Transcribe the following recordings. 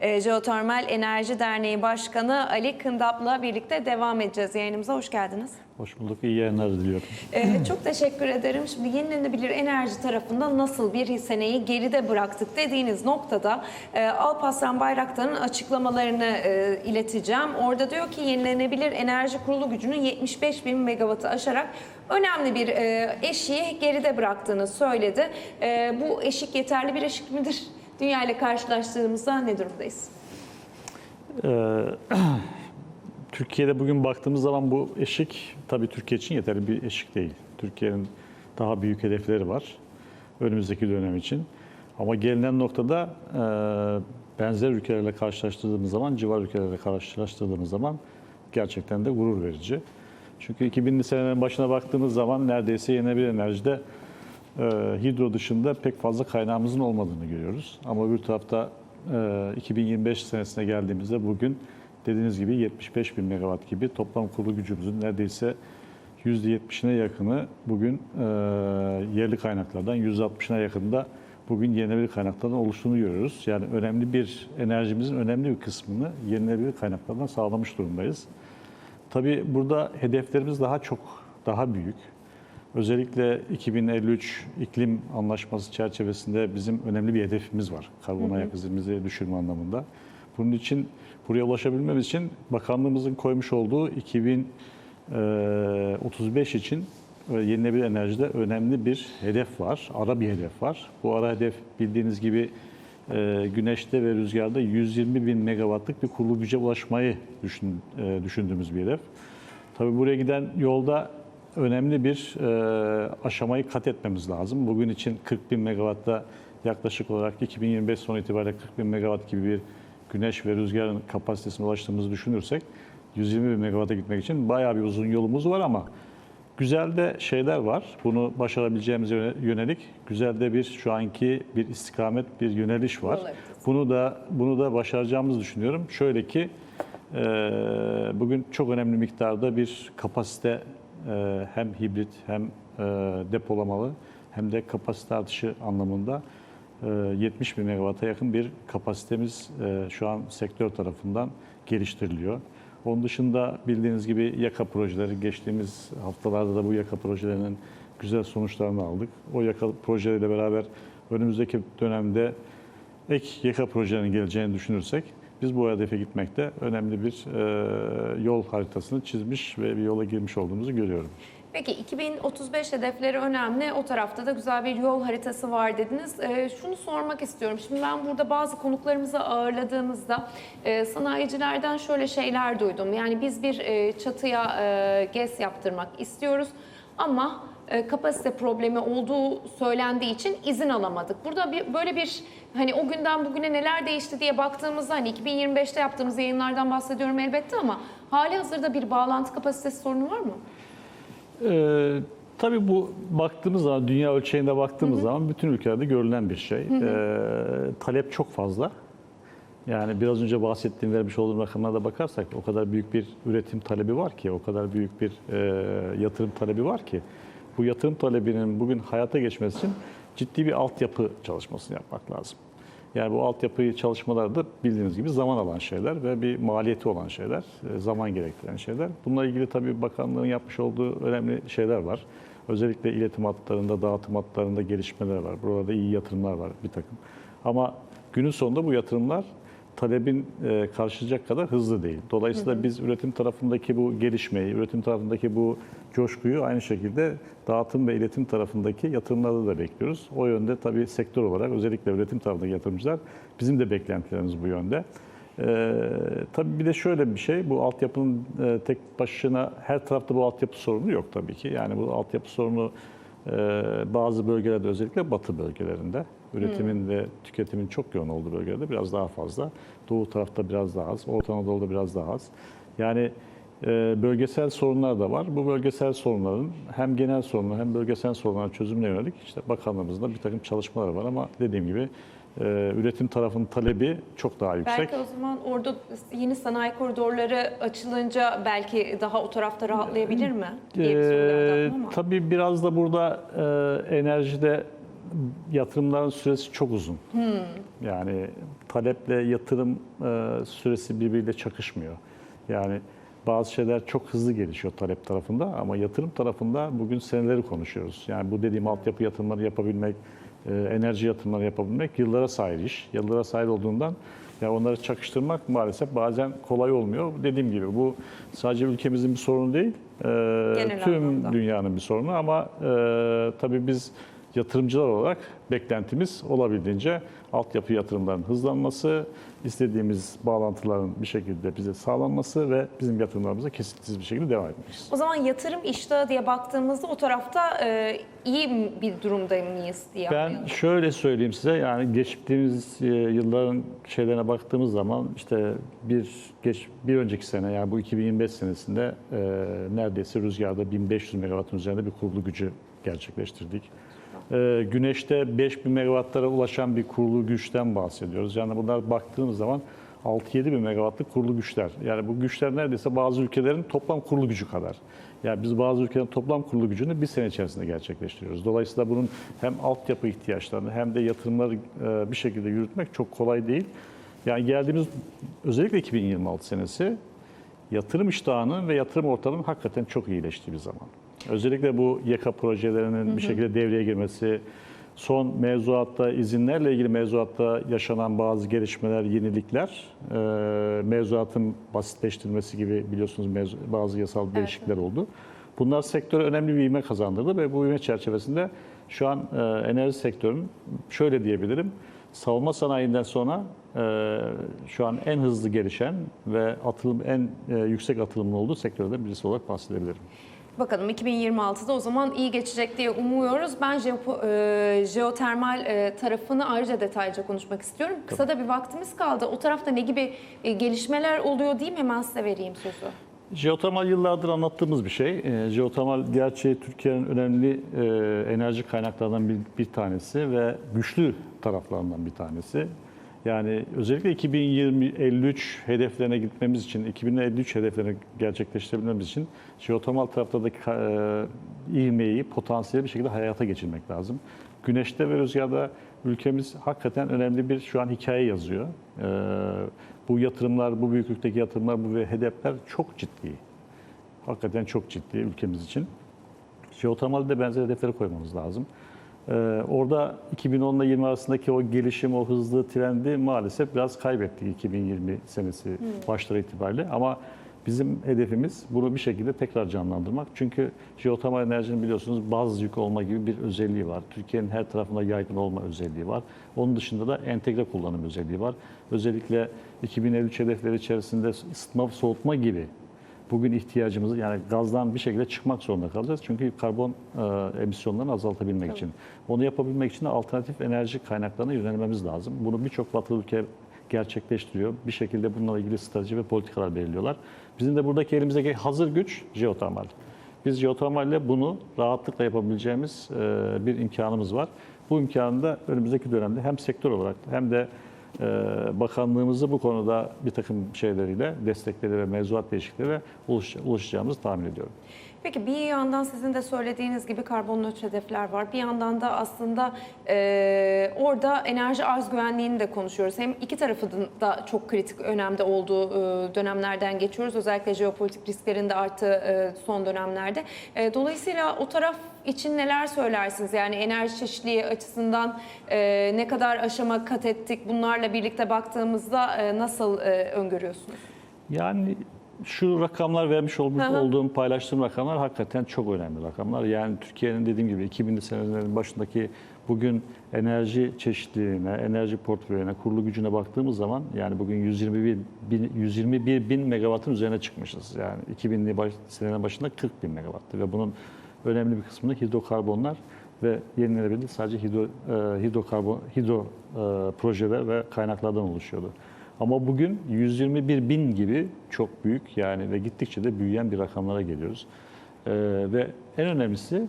E, Jeotermal Enerji Derneği Başkanı Ali Kındap'la birlikte devam edeceğiz yayınımıza. Hoş geldiniz. Hoş bulduk. İyi yayınlar diliyorum. E, çok teşekkür ederim. Şimdi yenilenebilir enerji tarafında nasıl bir seneyi geride bıraktık dediğiniz noktada e, Alparslan Bayraktar'ın açıklamalarını e, ileteceğim. Orada diyor ki yenilenebilir enerji kurulu gücünün 75 bin megawattı aşarak önemli bir e, eşiği geride bıraktığını söyledi. E, bu eşik yeterli bir eşik midir? Dünya ile karşılaştığımızda ne durumdayız? Ee, Türkiye'de bugün baktığımız zaman bu eşik tabii Türkiye için yeterli bir eşik değil. Türkiye'nin daha büyük hedefleri var önümüzdeki dönem için. Ama gelinen noktada e, benzer ülkelerle karşılaştırdığımız zaman, civar ülkelerle karşılaştırdığımız zaman gerçekten de gurur verici. Çünkü 2000'li senelerin başına baktığımız zaman neredeyse yenilenebilir enerjide e, hidro dışında pek fazla kaynağımızın olmadığını görüyoruz. Ama öbür tarafta e, 2025 senesine geldiğimizde bugün dediğiniz gibi 75 bin megawatt gibi toplam kurulu gücümüzün neredeyse %70'ine yakını bugün e, yerli kaynaklardan, %60'ına yakında bugün yenilenebilir kaynaklardan oluştuğunu görüyoruz. Yani önemli bir enerjimizin önemli bir kısmını yenilenebilir kaynaklardan sağlamış durumdayız. Tabii burada hedeflerimiz daha çok, daha büyük. Özellikle 2053 iklim anlaşması çerçevesinde bizim önemli bir hedefimiz var. Karbon ayak izimizi düşürme anlamında. Bunun için buraya ulaşabilmemiz için bakanlığımızın koymuş olduğu 2035 için e, yenilenebilir enerjide önemli bir hedef var. Ara bir hedef var. Bu ara hedef bildiğiniz gibi e, güneşte ve rüzgarda 120 bin megawattlık bir kurulu güce ulaşmayı düşün, e, düşündüğümüz bir hedef. Tabii buraya giden yolda önemli bir e, aşamayı kat etmemiz lazım. Bugün için 40 bin megawatta yaklaşık olarak 2025 sonu itibariyle 40 bin megawatt gibi bir güneş ve rüzgarın kapasitesine ulaştığımızı düşünürsek 120 bin megawatta gitmek için bayağı bir uzun yolumuz var ama güzel de şeyler var. Bunu başarabileceğimize yöne- yönelik güzel de bir şu anki bir istikamet, bir yöneliş var. Bunu da bunu da başaracağımızı düşünüyorum. Şöyle ki e, bugün çok önemli miktarda bir kapasite e, hem hibrit hem e, depolamalı hem de kapasite artışı anlamında e, 70 bin megawatt'a yakın bir kapasitemiz e, şu an sektör tarafından geliştiriliyor. Onun dışında bildiğiniz gibi YAKA projeleri geçtiğimiz haftalarda da bu YAKA projelerinin güzel sonuçlarını aldık. O YAKA projeleriyle beraber önümüzdeki dönemde ek YAKA projelerinin geleceğini düşünürsek biz bu hedefe gitmekte önemli bir e, yol haritasını çizmiş ve bir yola girmiş olduğumuzu görüyorum. Peki 2035 hedefleri önemli. O tarafta da güzel bir yol haritası var dediniz. Ee, şunu sormak istiyorum. Şimdi ben burada bazı konuklarımızı ağırladığımızda e, sanayicilerden şöyle şeyler duydum. Yani biz bir e, çatıya e, GES yaptırmak istiyoruz ama e, kapasite problemi olduğu söylendiği için izin alamadık. Burada bir, böyle bir hani o günden bugüne neler değişti diye baktığımızda hani 2025'te yaptığımız yayınlardan bahsediyorum elbette ama hali hazırda bir bağlantı kapasitesi sorunu var mı? Ee, tabii bu baktığımız zaman, dünya ölçeğinde baktığımız zaman bütün ülkelerde görülen bir şey. Ee, talep çok fazla. Yani biraz önce bahsettiğim vermiş olduğum rakamlara da bakarsak o kadar büyük bir üretim talebi var ki, o kadar büyük bir e, yatırım talebi var ki bu yatırım talebinin bugün hayata geçmesi için ciddi bir altyapı çalışmasını yapmak lazım. Yani bu altyapı çalışmaları da bildiğiniz gibi zaman alan şeyler ve bir maliyeti olan şeyler, e, zaman gerektiren şeyler. Bununla ilgili tabii bakanlığın yapmış olduğu önemli şeyler var. Özellikle iletim hatlarında, dağıtım hatlarında gelişmeler var. Burada iyi yatırımlar var bir takım. Ama günün sonunda bu yatırımlar talebin e, karşılayacak kadar hızlı değil. Dolayısıyla biz üretim tarafındaki bu gelişmeyi, üretim tarafındaki bu coşkuyu aynı şekilde dağıtım ve iletim tarafındaki yatırımlarda da bekliyoruz. O yönde tabii sektör olarak özellikle üretim tarafındaki yatırımcılar bizim de beklentilerimiz bu yönde. Ee, tabii bir de şöyle bir şey, bu altyapının e, tek başına her tarafta bu altyapı sorunu yok tabii ki. Yani bu altyapı sorunu e, bazı bölgelerde özellikle batı bölgelerinde üretimin ve tüketimin çok yoğun olduğu bölgelerde biraz daha fazla. Doğu tarafta biraz daha az, Orta Anadolu'da biraz daha az. Yani e, bölgesel sorunlar da var. Bu bölgesel sorunların hem genel sorunlar hem bölgesel sorunların çözümüne yönelik işte bakanlığımızda bir takım çalışmalar var ama dediğim gibi e, üretim tarafının talebi çok daha yüksek. Belki o zaman orada yeni sanayi koridorları açılınca belki daha o tarafta rahatlayabilir mi? Diye bir Ee, ama. tabii biraz da burada e, enerjide yatırımların süresi çok uzun. Yani taleple yatırım e, süresi birbiriyle çakışmıyor. Yani bazı şeyler çok hızlı gelişiyor talep tarafında ama yatırım tarafında bugün seneleri konuşuyoruz. Yani bu dediğim altyapı yatırımları yapabilmek, e, enerji yatırımları yapabilmek yıllara sahip iş. Yıllara sahip olduğundan ya onları çakıştırmak maalesef bazen kolay olmuyor. Dediğim gibi bu sadece ülkemizin bir sorunu değil, e, tüm anlamda. dünyanın bir sorunu ama e, tabii biz yatırımcılar olarak beklentimiz olabildiğince altyapı yatırımlarının hızlanması, istediğimiz bağlantıların bir şekilde bize sağlanması ve bizim yatırımlarımıza kesintisiz bir şekilde devam etmesi. O zaman yatırım iştahı diye baktığımızda o tarafta e, iyi bir durumda mıyız diye Ben şöyle söyleyeyim size yani geçtiğimiz e, yılların şeylerine baktığımız zaman işte bir geç bir önceki sene yani bu 2025 senesinde e, neredeyse rüzgarda 1500 megawattın üzerinde bir kurulu gücü gerçekleştirdik. E, güneşte 5000 megawattlara ulaşan bir kurulu güçten bahsediyoruz. Yani bunlar baktığımız zaman 6-7 bin megawattlık kurulu güçler. Yani bu güçler neredeyse bazı ülkelerin toplam kurulu gücü kadar. Yani biz bazı ülkelerin toplam kurulu gücünü bir sene içerisinde gerçekleştiriyoruz. Dolayısıyla bunun hem altyapı ihtiyaçlarını hem de yatırımları e, bir şekilde yürütmek çok kolay değil. Yani geldiğimiz özellikle 2026 senesi yatırım iştahının ve yatırım ortamının hakikaten çok iyileştiği bir zaman. Özellikle bu YEKA projelerinin bir şekilde devreye girmesi, son mevzuatta, izinlerle ilgili mevzuatta yaşanan bazı gelişmeler, yenilikler, e, mevzuatın basitleştirilmesi gibi biliyorsunuz mevzu- bazı yasal değişiklikler oldu. Bunlar sektöre önemli bir ivme kazandırdı ve bu ivme çerçevesinde şu an e, enerji sektörünün şöyle diyebilirim, savunma sanayinden sonra e, şu an en hızlı gelişen ve atılım en e, yüksek atılımlı olduğu sektörde birisi olarak bahsedebilirim. Bakalım 2026'da o zaman iyi geçecek diye umuyoruz. Ben jeopo- e, jeotermal e, tarafını ayrıca detaylıca konuşmak istiyorum. Kısa da bir vaktimiz kaldı. O tarafta ne gibi e, gelişmeler oluyor diyeyim hemen size vereyim sözü. Jeotermal yıllardır anlattığımız bir şey. E, jeotermal gerçi Türkiye'nin önemli e, enerji kaynaklarından bir, bir tanesi ve güçlü taraflarından bir tanesi. Yani özellikle 2020-53 hedeflerine gitmemiz için, 2053 hedeflerini gerçekleştirebilmemiz için jeotermal taraftaki e, ivmeyi, potansiyeli bir şekilde hayata geçirmek lazım. Güneşte ve rüzgarda ülkemiz hakikaten önemli bir şu an hikaye yazıyor. E, bu yatırımlar, bu büyüklükteki yatırımlar, bu ve hedefler çok ciddi. Hakikaten çok ciddi ülkemiz için. Jeotermalde de benzer hedefleri koymamız lazım. Ee, orada 2010 ile 20 arasındaki o gelişim, o hızlı trendi maalesef biraz kaybettik 2020 senesi başları itibariyle. Ama bizim hedefimiz bunu bir şekilde tekrar canlandırmak. Çünkü jeotermal enerjinin biliyorsunuz baz yük olma gibi bir özelliği var. Türkiye'nin her tarafında yaygın olma özelliği var. Onun dışında da entegre kullanım özelliği var. Özellikle 2053 hedefleri içerisinde ısıtma, soğutma gibi bugün ihtiyacımızı yani gazdan bir şekilde çıkmak zorunda kalacağız. Çünkü karbon e, emisyonlarını azaltabilmek için. Onu yapabilmek için de alternatif enerji kaynaklarına yönelmemiz lazım. Bunu birçok batılı ülke gerçekleştiriyor. Bir şekilde bununla ilgili strateji ve politikalar belirliyorlar. Bizim de buradaki elimizdeki hazır güç jeotermal. Biz jeotermalle bunu rahatlıkla yapabileceğimiz e, bir imkanımız var. Bu imkanı da önümüzdeki dönemde hem sektör olarak hem de bakanlığımızı bu konuda bir takım şeyleriyle, destekleri ve mevzuat değişiklikleriyle uluş, ulaşacağımızı tahmin ediyorum. Peki bir yandan sizin de söylediğiniz gibi karbon nötr hedefler var. Bir yandan da aslında e, orada enerji arz güvenliğini de konuşuyoruz. Hem iki tarafın da çok kritik önemde olduğu e, dönemlerden geçiyoruz. Özellikle jeopolitik risklerin de arttığı e, son dönemlerde. E, dolayısıyla o taraf için neler söylersiniz? Yani enerji çeşitliliği açısından e, ne kadar aşama kat ettik? Bunlarla birlikte baktığımızda e, nasıl e, öngörüyorsunuz? Yani şu rakamlar vermiş ol- Hı hı. olduğum, paylaştığım rakamlar hakikaten çok önemli rakamlar. Yani Türkiye'nin dediğim gibi 2000'li senelerin başındaki bugün enerji çeşitliliğine, enerji portföyüne, kurulu gücüne baktığımız zaman yani bugün 121 bin, 121 bin megawattın üzerine çıkmışız. Yani 2000'li baş, senenin başında 40 bin megawattı ve bunun önemli bir kısmını hidrokarbonlar ve yenilenebilir sadece hidro, e, hidrokarbon, hidro e, projeler ve kaynaklardan oluşuyordu. Ama bugün 121 bin gibi çok büyük yani ve gittikçe de büyüyen bir rakamlara geliyoruz. Ee, ve en önemlisi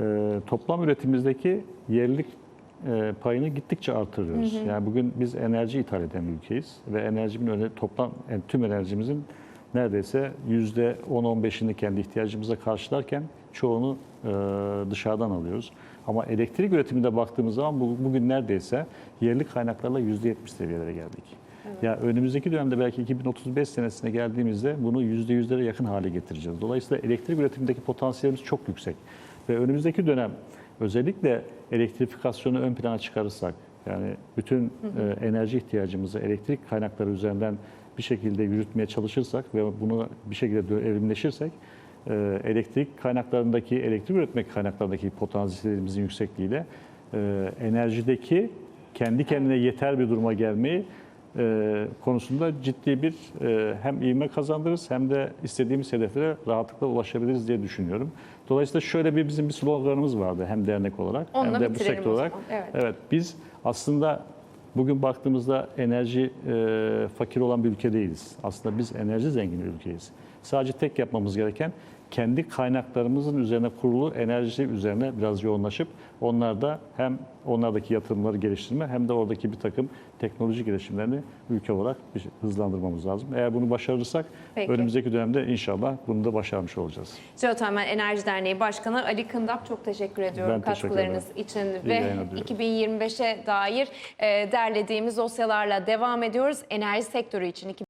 e, toplam üretimimizdeki yerlilik e, payını gittikçe artırıyoruz. Yani bugün biz enerji ithal eden bir ülkeyiz ve enerjinin öne toplam yani tüm enerjimizin neredeyse %10-15'ini kendi ihtiyacımıza karşılarken çoğunu e, dışarıdan alıyoruz. Ama elektrik üretiminde baktığımız zaman bu- bugün neredeyse yerli kaynaklarla %70 seviyelere geldik. Ya önümüzdeki dönemde belki 2035 senesine geldiğimizde bunu %100'lere yakın hale getireceğiz. Dolayısıyla elektrik üretimindeki potansiyelimiz çok yüksek. Ve önümüzdeki dönem özellikle elektrifikasyonu ön plana çıkarırsak, yani bütün e, enerji ihtiyacımızı elektrik kaynakları üzerinden bir şekilde yürütmeye çalışırsak ve bunu bir şekilde evrimleşirsek, e, elektrik kaynaklarındaki, elektrik üretmek kaynaklarındaki potansiyelimizin yüksekliğiyle e, enerjideki kendi kendine yeter bir duruma gelmeyi e, konusunda ciddi bir e, hem ivme kazandırırız hem de istediğimiz hedeflere rahatlıkla ulaşabiliriz diye düşünüyorum. Dolayısıyla şöyle bir bizim bir sloganımız vardı hem dernek olarak Onunla hem de bu sektör olarak. Evet. Evet biz aslında bugün baktığımızda enerji e, fakir olan bir ülke değiliz. Aslında biz enerji zengin bir ülkeyiz. Sadece tek yapmamız gereken kendi kaynaklarımızın üzerine kurulu enerji üzerine biraz yoğunlaşıp onlarda hem onlardaki yatırımları geliştirme hem de oradaki bir takım teknoloji gelişimlerini ülke olarak bir hızlandırmamız lazım. Eğer bunu başarırsak Peki. önümüzdeki dönemde inşallah bunu da başarmış olacağız. Jeotermal Enerji Derneği Başkanı Ali Kındap çok teşekkür ediyorum Ben teşekkür katkılarınız için ve yayınlar diliyorum. 2025'e dair e, derlediğimiz dosyalarla devam ediyoruz. Enerji sektörü için